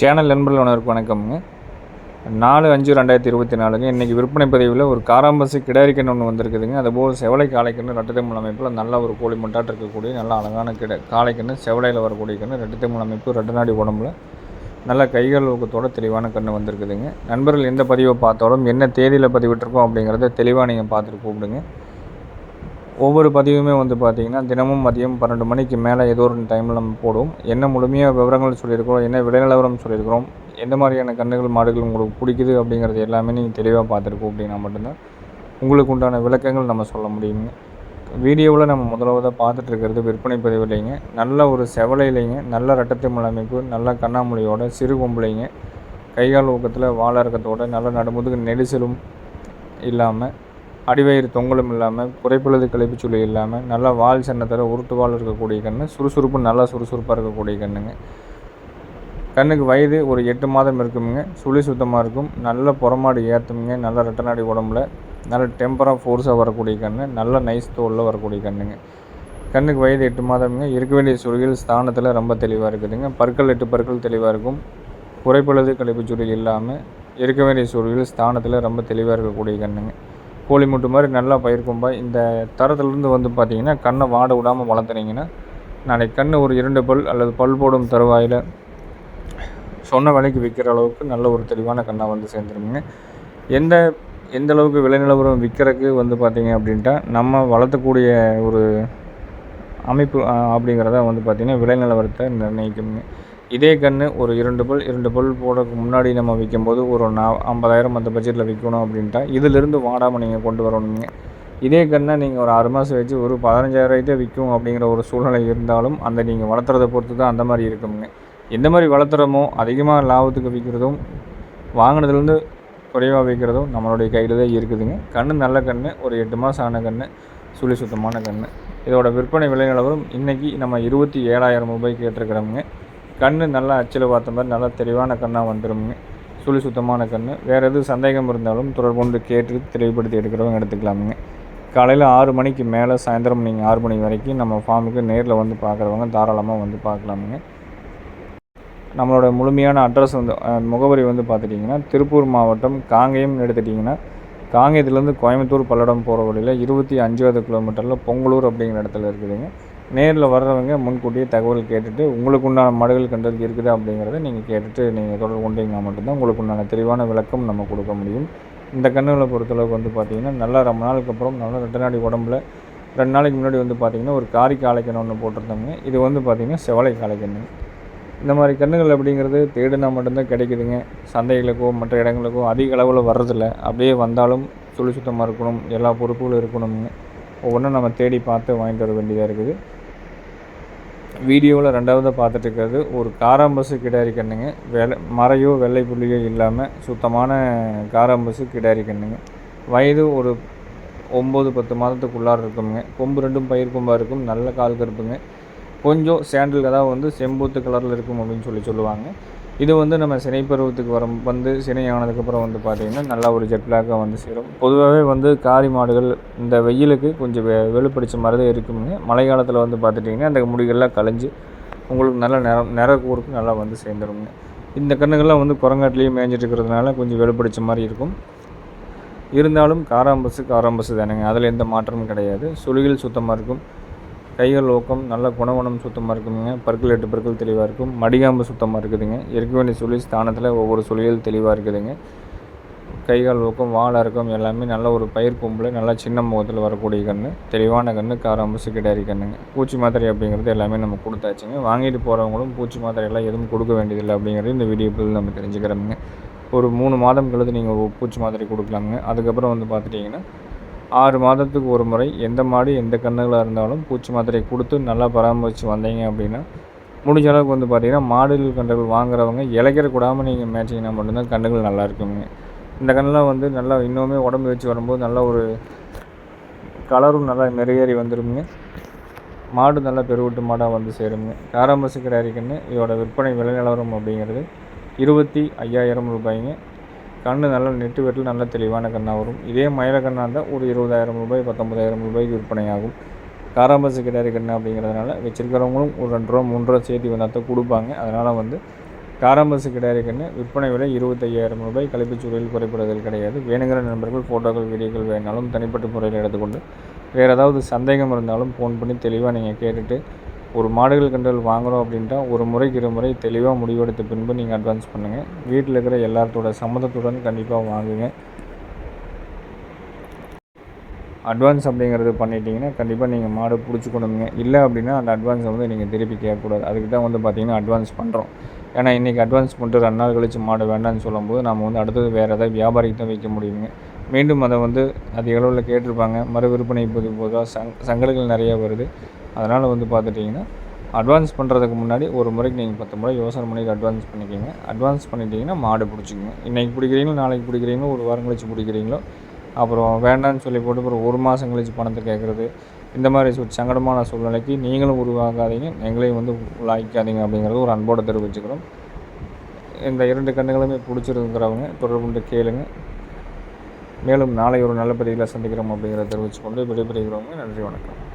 Channel நண்பர்கள் உணர்வுக்கு வணக்கம்ங்க. நாலு அஞ்சு ரெண்டாயிரத்தி இருபத்தி நாலுங்க. இன்றைக்கி விற்பனை பதிவில் ஒரு காராம்பசு கிடாரிக்கன் ஒன்று வந்திருக்குதுங்க. அதுபோல் செவலை காளைக்கன்று ரெட்டத்தைமல் அமைப்பில் நல்ல ஒரு கோழி மட்டாட்டு இருக்கக்கூடிய நல்ல அழகான கிட காளைக்கன்று செவலையில் வரக்கூடிய கன்று ரெட்டத்தைமல் அமைப்பு ரெட்ட நாடி உடம்புல நல்ல கைகள் ஊக்கத்தோட தெளிவான கன்று வந்திருக்குதுங்க. நண்பர்கள் எந்த பதிவை பார்த்தாலும் என்ன தேதியில் பதிவிட்டிருக்கோம் அப்படிங்கிறத தெளிவாக நீங்கள் பார்த்துட்டு கூப்பிடுங்க. ஒவ்வொரு பதிவுமே வந்து பார்த்திங்கன்னா தினமும் மதியம் பன்னெண்டு மணிக்கு மேலே ஏதோ ஒரு டைமில் நம்ம போடுவோம். என்ன முழுமையாக விவரங்கள் சொல்லியிருக்கிறோம் என்ன விலைநிலவரம் சொல்லியிருக்கிறோம் எந்த மாதிரியான கன்றுகள் மாடுகள் உங்களுக்கு பிடிக்குது அப்படிங்கிறது எல்லாமே நீங்கள் தெளிவாக பார்த்துருக்கோம் அப்படின்னா மட்டும்தான் உங்களுக்கு உண்டான விளக்கங்கள் நம்ம சொல்ல முடியுங்க. வீடியோவில் நம்ம முதலாவதாக பார்த்துட்டு இருக்கிறது விற்பனை பதிவு இல்லைங்க. நல்ல ஒரு செவலையிலைங்க நல்ல ரட்டத்தை அமைப்பு நல்ல கண்ணாமொழியோட சிறு கொம்புலைங்க. கைகால் ஊக்கத்தில் வாழ இறக்கத்தோட நல்ல நடுமுதுகு நெரிசலும் இல்லாமல் அடிவயிறு தொங்கலும் இல்லாமல் குறைப்பழுது கழிப்பு சொல்லி இல்லாமல் நல்லா வால் சின்னத்தில் உருட்டு வால் இருக்கக்கூடிய கன்று சுறுசுறுப்பு நல்லா சுறுசுறுப்பாக இருக்கக்கூடிய கண்ணுங்க. கண்ணுக்கு வயது ஒரு எட்டு மாதம் இருக்குமுங்க. சுழி சுத்தமாக இருக்கும். நல்ல புறமாடு ஏற்றுமுங்க நல்ல ரெட்டநாடி உடம்புல. நல்ல டெம்பராக ஃபோர்ஸாக வரக்கூடிய கன்று நல்ல நைஸ் தோலில் வரக்கூடிய கண்ணுங்க. கண்ணுக்கு வயது எட்டு மாதமுங்க. இருக்க வேண்டிய சுழிகள் ஸ்தானத்தில் ரொம்ப தெளிவாக இருக்குதுங்க. பற்கள் எட்டு பற்கள் தெளிவாக இருக்கும். குறைப்பழுது கழிப்பு சுழி இல்லாமல் இருக்க வேண்டிய சுழிகள் ஸ்தானத்தில் ரொம்ப தெளிவாக இருக்கக்கூடிய கண்ணுங்க. கோழி முட்டு மாதிரி நல்லா பயிர் கும்பா. இந்த தரத்துலேருந்து வந்து பார்த்திங்கன்னா கண்ணை வாட விடாமல் வளர்த்துனீங்கன்னா நாளைக்கு கண் ஒரு இரண்டு பல் அல்லது பல் போடும் தருவாயில் சொன்ன விலைக்கு விற்கிற அளவுக்கு நல்ல ஒரு தெளிவான கண்ணாக வந்து சேர்ந்துருங்க எந்த எந்த அளவுக்கு விலை நிலவரம் விற்கிறதுக்கு வந்து பார்த்திங்க அப்படின்ட்டா நம்ம வளர்த்தக்கூடிய ஒரு அமைப்பு அப்படிங்கிறத வந்து பார்த்திங்கன்னா விலை நிலவரத்தை நிர்ணயிக்குங்க. இதே கன்று ஒரு இரண்டு பல் இரண்டு பல் போடுறதுக்கு முன்னாடி நம்ம விற்கும்போது ஒரு நா ஐம்பதாயிரம் அந்த பட்ஜெட்டில் விற்கணும் அப்படின்ட்டா இதிலிருந்து வாடாமல் நீங்கள் கொண்டு வரணுங்க. இதே கண்ணை நீங்கள் ஒரு ஆறு மாதம் வச்சு ஒரு பதினஞ்சாயிரத்தை விற்கும் அப்படிங்கிற ஒரு சூழ்நிலை இருந்தாலும் அந்த நீங்கள் வளர்த்துறத பொறுத்து தான் அந்த மாதிரி இருக்குங்க. எந்த மாதிரி வளர்த்துறமோ அதிகமாக லாபத்துக்கு விற்கிறதும் வாங்கினதுலேருந்து குறைவாக விற்கிறதும் நம்மளுடைய கையில் தான் இருக்குதுங்க. கன்று நல்ல கன்று ஒரு எட்டு மாதம் ஆன கன்று சுழி சுத்தமான கன்று இதோட விற்பனை விலை நிலவரம் இன்றைக்கி நம்ம இருபத்தி ஏழாயிரம் ரூபாய் கேட்டிருக்கிறோமுங்க. கண் நல்லா அச்சில் பார்த்த மாதிரி நல்லா தெளிவான கண்ணாக வந்துடுங்க சுழி சுத்தமான கண் வேறு எதுவும் சந்தேகம் இருந்தாலும் தொடர்பு கொண்டு கேட்டு தெளிவுபடுத்தி எடுக்கிறவங்க எடுத்துக்கலாமுங்க. காலையில் ஆறு மணிக்கு மேலே சாயந்தரம் நீங்கள் ஆறு மணி வரைக்கும் நம்ம ஃபார்முக்கு நேரில் வந்து பார்க்குறவங்க தாராளமாக வந்து பார்க்கலாமுங்க. நம்மளோட முழுமையான அட்ரஸ் வந்து முகவரி வந்து பார்த்துட்டிங்கன்னா திருப்பூர் மாவட்டம் காங்கேயம் எடுத்துட்டிங்கன்னா காங்கேயத்துலேருந்து கோயம்புத்தூர் பல்லடம் போகிற வழியில் இருபத்தி அஞ்சாவது கிலோமீட்டரில் பொங்கலூர் அப்படிங்கிற இடத்துல இருக்குதுங்க. நேரில் வர்றவங்க முன்கூட்டியே தகவல் கேட்டுட்டு உங்களுக்கு உண்டான மாடுகள் கண்டது இருக்குது அப்படிங்கிறத நீங்கள் கேட்டுட்டு நீங்கள் தொடர்பு கொண்டீங்கன்னா மட்டும்தான் உங்களுக்கு உண்டான தெளிவான விளக்கம் நம்ம கொடுக்க முடியும். இந்த கண்ணுகளை பொறுத்தளவுக்கு வந்து பார்த்திங்கன்னா நல்லா ரொம்ப நாளுக்கு அப்புறம் நல்லா ரெண்டு நாடி உடம்புல ரெண்டு நாளைக்கு முன்னாடி வந்து பார்த்திங்கன்னா ஒரு காரி காளைக்கண்ணு ஒன்று போட்டிருந்தோங்க. இது வந்து பார்த்திங்கன்னா செவலை காலைக்கணும் இந்த மாதிரி கண்ணுகள் அப்படிங்கிறது தேடினா மட்டும்தான் கிடைக்குதுங்க. சந்தைகளுக்கோ மற்ற இடங்களுக்கோ அதிக அளவில் வர்றதில்ல. அப்படியே வந்தாலும் சுழி சுத்தமாக இருக்கணும். எல்லா பொறுப்புகளும் இருக்கணுங்க ஒவ்வொன்றும் நம்ம தேடி பார்த்து வாங்கிட்டு வர வேண்டியதாக இருக்குது. வீடியோவில் ரெண்டாவது பார்த்துட்டு இருக்கிறது ஒரு காராம்பசு கிடாரி கண்ணுங்க. வெள்ளை மறையோ வெள்ளை புள்ளியோ இல்லாமல் சுத்தமான காராம்பசு கிடாரி கண்ணுங்க. வயது ஒரு ஒம்பது பத்து மாதத்துக்குள்ளார இருக்குங்க கொம்பு ரெண்டும் பயிர் கொம்பாக இருக்கும். நல்ல கால் கருப்புங்க. கொஞ்சம் சேண்டில் அதாவது வந்து செம்பூத்து கலரில் இருக்கும் அப்படின்னு சொல்லி சொல்லுவாங்க. இது வந்து நம்ம சினை பருவத்துக்கு வரும் வந்து சினை ஆனதுக்கப்புறம் வந்து பார்த்திங்கன்னா நல்லா ஒரு ஜெட் பிளாக்காக வந்து சேரும். பொதுவாகவே வந்து காரி மாடுகள் இந்த வெயிலுக்கு கொஞ்சம் வெ வெளுப்பிடிச்ச மாதிரி தான் இருக்குங்க. மழை காலத்தில் வந்து பார்த்துட்டிங்கன்னா அந்த முடிகள்லாம் கலைஞ்சு உங்களுக்கு நல்ல நிற நிற கூறுக்கு நல்லா வந்து சேர்ந்துருங்க. இந்த கண்ணுகள்லாம் வந்து குரங்காட்டிலேயே மேய்ஞ்சிட்டு இருக்கிறதுனால கொஞ்சம் வெளுப்பிடிச்ச மாதிரி இருக்கும். இருந்தாலும் காராம்பஸு காராம்பஸு தானேங்க. அதில் எந்த மாற்றமும் கிடையாது. சுழிகள் சுத்தமாக இருக்கும். கைகள் ஊக்கம் நல்ல குணகுணம் சுத்தமாக இருக்குதுங்க. பற்கள் எட்டு பற்கள் தெளிவாக இருக்கும். மடிகாம்பு சுத்தமாக இருக்குதுங்க. இருக்க வேண்டிய சுழி ஸ்தானத்தில் ஒவ்வொரு சுழிகள் தெளிவாக இருக்குதுங்க. கைகால் ஊக்கம் வாழை இருக்கும் எல்லாமே நல்ல ஒரு பயிர் கொம்பில் நல்லா சின்ன முகத்தில் வரக்கூடிய கன்று தெளிவான கன்று காராம்பு கிடாரி கண்ணுங்க. பூச்சி மாத்திரை அப்படிங்கிறது எல்லாமே நம்ம கொடுத்தாச்சுங்க. வாங்கிட்டு போகிறவங்களும் பூச்சி மாத்திரையெல்லாம் எதுவும் கொடுக்க வேண்டியதில்லை அப்படிங்கிறது இந்த வீடியோவில் நம்ம தெரிஞ்சுக்கிறோமுங்க. ஒரு மூணு மாதம் கழுது நீங்கள் பூச்சி மாத்திரை கொடுக்கலாமுங்க. அதுக்கப்புறம் வந்து பார்த்துட்டிங்கன்னா ஆறு மாதத்துக்கு ஒரு முறை எந்த மாடு எந்த கன்றுகளாக இருந்தாலும் பூச்சி மாத்திரை கொடுத்து நல்லா பராமரித்து வந்தீங்க அப்படின்னா முடிஞ்ச அளவுக்கு வந்து பார்த்திங்கன்னா மாடுகள் கன்றுகள் வாங்குறவங்க இலைக்கிற கூடாமல் நீங்கள் மேய்ச்சிங்கன்னா மட்டும்தான் கன்றுகள் நல்லா இருக்குங்க. இந்த கண்ணெலாம் வந்து நல்லா இன்னுமே உடம்பு வச்சு வரும்போது நல்ல ஒரு கலரும் நல்லா மெருகேறி வந்துடுங்க மாடு நல்லா பெருவிட்டு மாடாக வந்து சேருங்க காராம்பசு கிடாரி கன்று இதோட விற்பனை விலை நிலவரம் அப்படிங்கிறது இருபத்தி ஐயாயிரம் ரூபாய்ங்க. கண் நல்லா நெட்டு வெட்டில் நல்ல தெளிவான கண்ணாக வரும். இதே மயில கண்ணாக இருந்தால் ஒரு இருபதாயிரம் ரூபாய் பத்தொம்பதாயிரம் ரூபாய்க்கு விற்பனை ஆகும் காராம்பசு கிடாரி கண்ணு அப்படிங்கிறதுனால வச்சுருக்கிறவங்களும் ஒரு ரெண்டு ரூபா மூணு ரூபா சேர்த்து வந்தால் தான் கொடுப்பாங்க. அதனால் வந்து காராம்பசு கிடாரி கண்ணு விற்பனை விலை இருபத்தையாயிரம் ரூபாய். கழிப்புச்சூழலில் குறைப்படுதல் கிடையாது. வேணுங்கிற நண்பர்கள் ஃபோட்டோக்கள் வீடியோக்கள் வேணாலும் தனிப்பட்ட முறையில் எடுத்துக்கொண்டு வேறு ஏதாவது சந்தேகம் இருந்தாலும் ஃபோன் பண்ணி தெளிவாக நீங்கள் கேட்டுட்டு ஒரு மாடுகள் கன்றுகள் வாங்குகிறோம் அப்படின்ட்டா ஒரு முறைக்கு இரு முறை தெளிவாக முடிவெடுத்த பின்பு நீங்கள் அட்வான்ஸ் பண்ணுங்கள் வீட்டில் இருக்கிற எல்லாத்தோட சம்மதத்துடன் கண்டிப்பாக வாங்குங்க. அட்வான்ஸ் அப்படிங்கிறது பண்ணிட்டீங்கன்னா கண்டிப்பாக நீங்கள் மாடு பிடிச்சிக்கணுங்க இல்லை அப்படின்னா அந்த அட்வான்ஸை வந்து நீங்கள் திருப்பி கேட்கக்கூடாது. அதுக்கு தான் வந்து பார்த்தீங்கன்னா அட்வான்ஸ் பண்ணுறோம் ஏன்னா இன்றைக்கி அட்வான்ஸ் பண்ணிட்டு ரெண்டு நாள் கழிச்சு மாடு வேண்டாம்னு சொல்லும்போது நம்ம வந்து அடுத்தது வேறு ஏதாவது வியாபாரிக்கு தான் வைக்க முடியுங்க மீண்டும் அதை வந்து அதிக அளவில் கேட்டிருப்பாங்க. மறு விற்பனை போது போதாக சங் சங்கல்கள் நிறையா வருது. அதனால் வந்து பார்த்துட்டிங்கன்னா அட்வான்ஸ் பண்ணுறதுக்கு முன்னாடி ஒரு முறைக்கு நீங்கள் பத்து முறை யோசனை பண்ணிட்டு அட்வான்ஸ் பண்ணிக்கோங்க. அட்வான்ஸ் பண்ணிட்டீங்கன்னா மாடு பிடிச்சிக்கோங்க. இன்றைக்கி பிடிக்கிறீங்களோ நாளைக்கு பிடிக்கிறீங்களோ ஒரு வாரம் கழிச்சு பிடிக்கிறீங்களோ அப்புறம் வேண்டாம்னு சொல்லி போட்டு அப்புறம் ஒரு மாதம் கழிச்சு பணத்தை கேட்குறது இந்த மாதிரி ஒரு சங்கடமான சூழ்நிலைக்கு நீங்களும் உருவாகாதீங்க. எங்களையும் வந்து உள்ளாக்காதீங்க அப்படிங்கிறது ஒரு அன்போடு தெரிவிச்சுக்கிறோம். இந்த இரண்டு கண்ணுகளுமே பிடிச்சிருக்கிறவங்க தொடர்பு கொண்டு கேளுங்க. மேலும் நாளை ஒரு நல்ல பதிவில் சந்திக்கிறோம் அப்படிங்கிறத தெரிவித்துக்கொண்டு விடைபெறுகிறவங்க நன்றி வணக்கம்.